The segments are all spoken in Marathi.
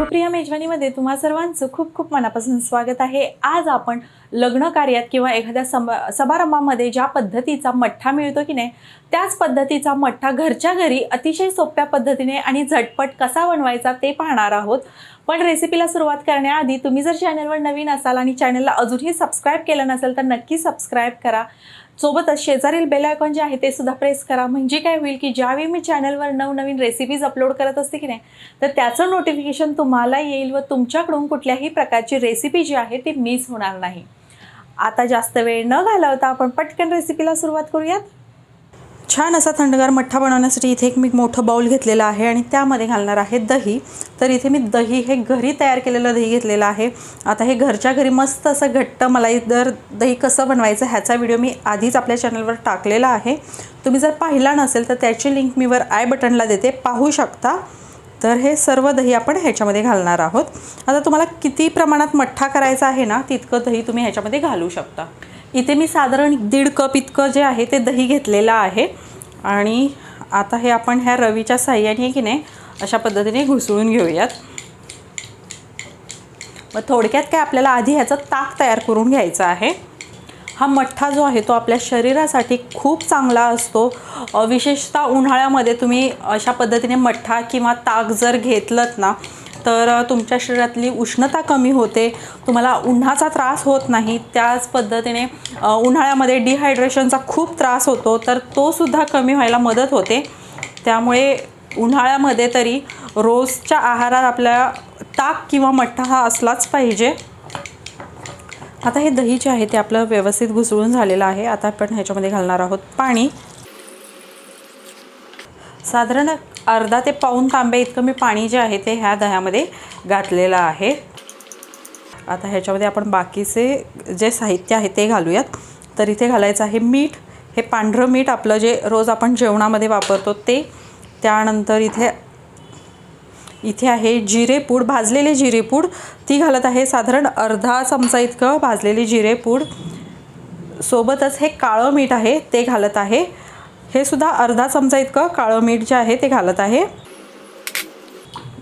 शुभप्रिया मेजवानीमध्ये तुम्हा सर्वांचं खूप खूप मनापासून स्वागत आहे. आज आपण लग्न कार्यात किंवा एखाद्या समा समारंभामध्ये ज्या पद्धतीचा मठ्ठा मिळतो की नाही त्याच पद्धतीचा मठ्ठा घरच्या घरी अतिशय सोप्या पद्धतीने आणि झटपट कसा बनवायचा ते पाहणार आहोत. पण रेसिपीला सुरुवात करण्याआधी तुम्ही जर चॅनलवर नवीन असाल आणि चॅनलला अजूनही सबस्क्राईब केलं नसेल तर नक्की सबस्क्राईब करा. सोबतच शेजारील बेल आयकॉन जे आहे ते सुद्धा प्रेस करा. म्हणजे काय होईल की ज्यावेळी मी चॅनलवर नवनवीन रेसिपीज अपलोड करत असते की नाही तर त्याचं नोटिफिकेशन तुम्हाला येईल व तुमच्याकडून कुठल्याही प्रकारची रेसिपी जी आहे ती मिस होणार नाही. आता जास्त वेळ न घालवता आपण पटकन रेसिपीला सुरुवात करूयात. छान असा थंडगार मठ्ठा बनवण्यासाठी इथे एक मी मोठं बाऊल घेतलेलं आहे आणि त्यामध्ये घालणार आहे दही. तर इथे मी दही हे घरी तयार केलेलं दही घेतलेलं आहे. आता हे घरच्या घरी मस्त असं घट्ट मलाईदार दही कसं बनवायचं ह्याचा व्हिडिओ मी आधीच आपल्या चॅनलवर टाकलेला आहे. तुम्ही जर पाहिला नसेल तर त्याची लिंक मी वर आय बटनला देते. पाहू शकता. तर हे सर्व दही आपण ह्याच्यामध्ये घालणार आहोत. आता तुम्हाला किती प्रमाणात मठ्ठा करायचा आहे ना तितकं दही तुम्ही ह्याच्यामध्ये घालू शकता. इथे मी साधारण दीड कप इतकं जे आहे ते दही घेतलेलं आहे. आणि आता हे आपण ह्या रवीच्या साह्याने की नाही अशा पद्धतीने घुसळून घेऊयात. मग थोडक्यात काय आपल्याला आधी ह्याचं ताक तयार करून घ्यायचं आहे. हा मठ्ठा जो आहे तो आपल्या शरीरासाठी खूप चांगला असतो. विशेषतः उन्हाळ्यामध्ये तुम्ही अशा पद्धतीने मठ्ठा किंवा ताक जर घेतलंत ना तर तुमच्या शरीरातली उष्णता कमी होते. तुम्हाला उन्हाचा त्रास होत नाही. त्याच पद्धतीने उन्हाळ्यामध्ये डिहायड्रेशनचा खूप त्रास होतो. तर तोसुद्धा कमी व्हायला मदत होते. त्यामुळे उन्हाळ्यामध्ये तरी रोजच्या आहारात आपल्या ताक किंवा मठ्ठा हा असलाच पाहिजे. आता हे दही जे आहे ते आपलं व्यवस्थित घुसळून झालेलं आहे. आता आपण ह्याच्यामध्ये घालणार आहोत पाणी. साधारण अर्धा ते पाऊन तांबे इतकं मी पाणी जे आहे ते ह्या दह्यामध्ये घातलेलं आहे. आता ह्याच्यामध्ये आपण बाकीचे जे साहित्य आहे ते घालूयात. तर इथे घालायचं आहे मीठ. हे पांढरं मीठ आपलं जे रोज आपण जेवणामध्ये वापरतो ते. त्यानंतर इथे इथे आहे जिरेपूड भाजलेले जिरेपूड. ती घालत आहे साधारण अर्धा चमचा इतकं भाजलेली जिरेपूड. सोबतच हे काळं मीठ आहे ते घालत आहे. हे सुद्धा अर्धा चमचा इतकं काळं मीठ जे आहे ते घालत आहे.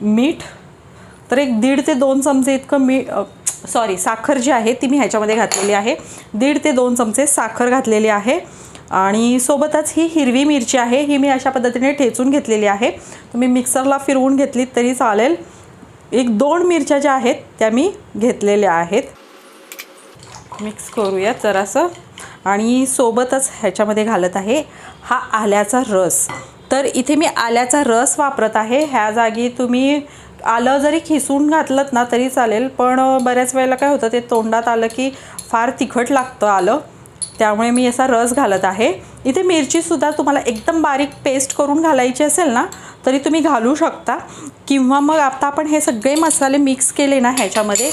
मीठ तर एक दीड ते दोन चमचे इतकं मी सॉरी साखर जी आहे ती मी ह्याच्यामध्ये घातलेली आहे. दीड ते दोन चमचे साखर घातलेली आहे. आणि सोबतच ही हिरवी मिरची आहे ही मी अशा पद्धतीने ठेचून घेतलेली आहे. तुम्ही मिक्सरला फिरवून घेतलीत तरी चालेल. एक दोन मिरच्या ज्या आहेत त्या मी घेतलेल्या आहेत. मिक्स करूयात जरासं. आणि सोबतच ह्याच्यामध्ये घालत आहे हा आल्याचा रस. तर इथे मी आल्याचा रस वापरत आहे. ह्या जागी तुम्ही आलं जरी खिसून घातलं ना तरी चालेल पण बऱ्याच वेळेला काय होतं ते तोंडात आलं की फार तिखट लागतं आलं. त्यामुळे मी असा रस घालत आहे. इथे मिरचीसुद्धा तुम्हाला एकदम बारीक पेस्ट करून घालायची असेल ना तरी तुम्ही घालू शकता. किंवा मग आता आपण हे सगळे मसाले मिक्स केले ना ह्याच्यामध्ये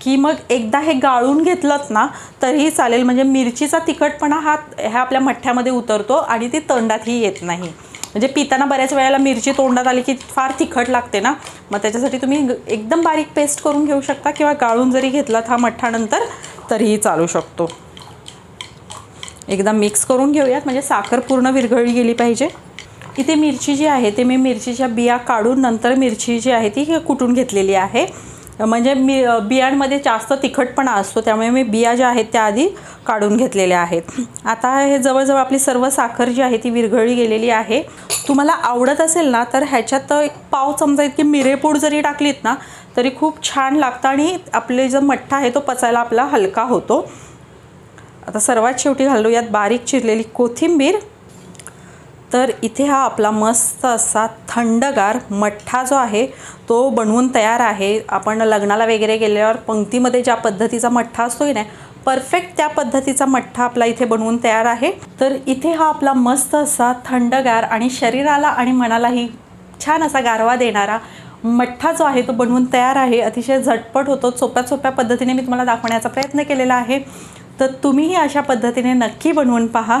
की मग एकदा हे गाळून घेतलंत ना तरीही चालेल. म्हणजे मिरचीचा तिखटपणा हा ह्या आपल्या मठ्ठ्यामध्ये उतरतो आणि ती तोंडातही येत नाही. म्हणजे पिताना बऱ्याच वेळेला मिरची तोंडात आली की फार तिखट लागते ना मग त्याच्यासाठी तुम्ही एकदम बारीक पेस्ट करून घेऊ शकता किंवा गाळून जरी घेतलात हा मठ्ठानंतर तरीही चालू शकतो. एकदा मिक्स करून घेऊयात. म्हणजे साखर पूर्ण विरघळली गेली पाहिजे. इथे मिरची जी आहे ते मी मिरचीच्या बिया काढून नंतर मिरची जी आहे ती कुटून घेतलेली आहे? म्हणजे मी बियांमध्ये जास्त तिखटपणा असतो त्यामुळे मी बिया ज्या आहेत त्या आधी काढून घेतलेल्या आहेत. आता हे जवळजवळ आपली सर्व साखर जी आहे ती विरघळली गेलेली आहे. तुम्हाला आवडत असेल ना तर ह्याच्यात एक पाव चमचा इतकी मिरेपूड जरी टाकलीत ना तरी खूप छान लागतं आणि आपले जो मठ्ठा आहे तो पचायला आपला हलका होतो. आता सर्वात शेवटी घालूयात बारीक चिरलेली कोथिंबीर. तर इथे हा आपला मस्त असा थंडगार मठ्ठा जो आहे तो बनवून तयार आहे. आपण लग्नाला वगैरे गेल्यावर पंक्तीमध्ये ज्या पद्धतीचा मठ्ठा असतो की नाही परफेक्ट त्या पद्धतीचा मठ्ठा आपला इथे बनवून तयार आहे. तर इथे हा आपला मस्त असा थंडगार आणि शरीराला आणि मनालाही छान असा गारवा देणारा मठ्ठा जो आहे तो बनवून तयार आहे. अतिशय झटपट होतो. सोप्या सोप्या पद्धतीने मी तुम्हाला दाखवण्याचा प्रयत्न केलेला आहे. तर तुम्हीही अशा पद्धतीने नक्की बनवून पहा.